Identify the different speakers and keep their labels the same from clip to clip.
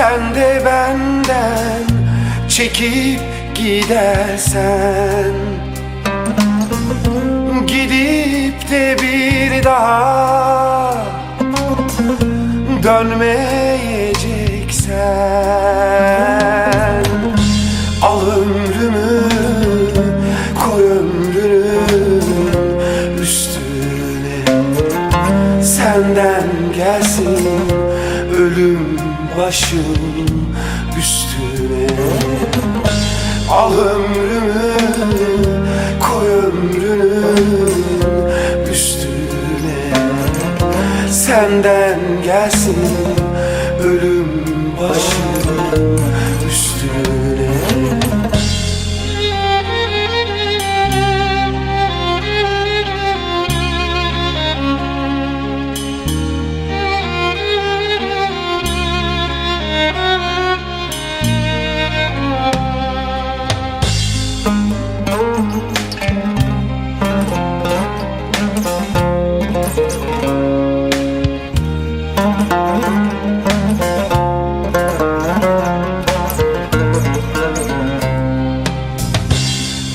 Speaker 1: sen de benden çekip gidersen. Gidip de bir daha dönmeyeceksen. Al ömrümü koy ömrünün üstüne. Senden gelsin başım üstüne. Al ömrümü koy ömrünün üstüne. Senden gelsin ölüm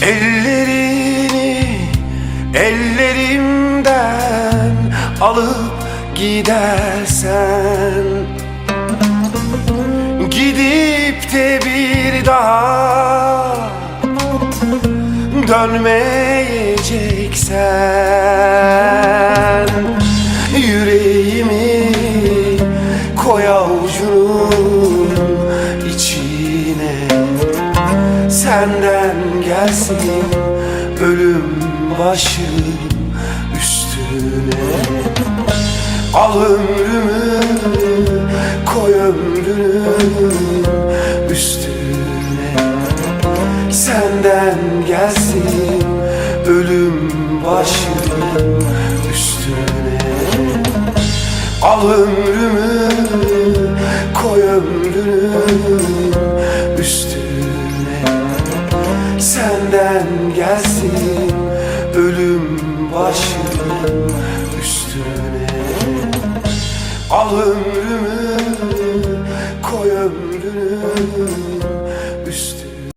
Speaker 1: Ellerini ellerimden alıp gidersen Gidip de bir daha dönmeyeceksen Yüreğimi koy avucunun içine. Senden gelsin ölüm başım üstüne. Al ömrümü koy ömrünün üstüne Senden gelsin ölüm başım üstüne. Al ömrümü koy ömrünün üstüne. Senden gelsin ölüm başım üstüne. Al ömrümü koy ömrünün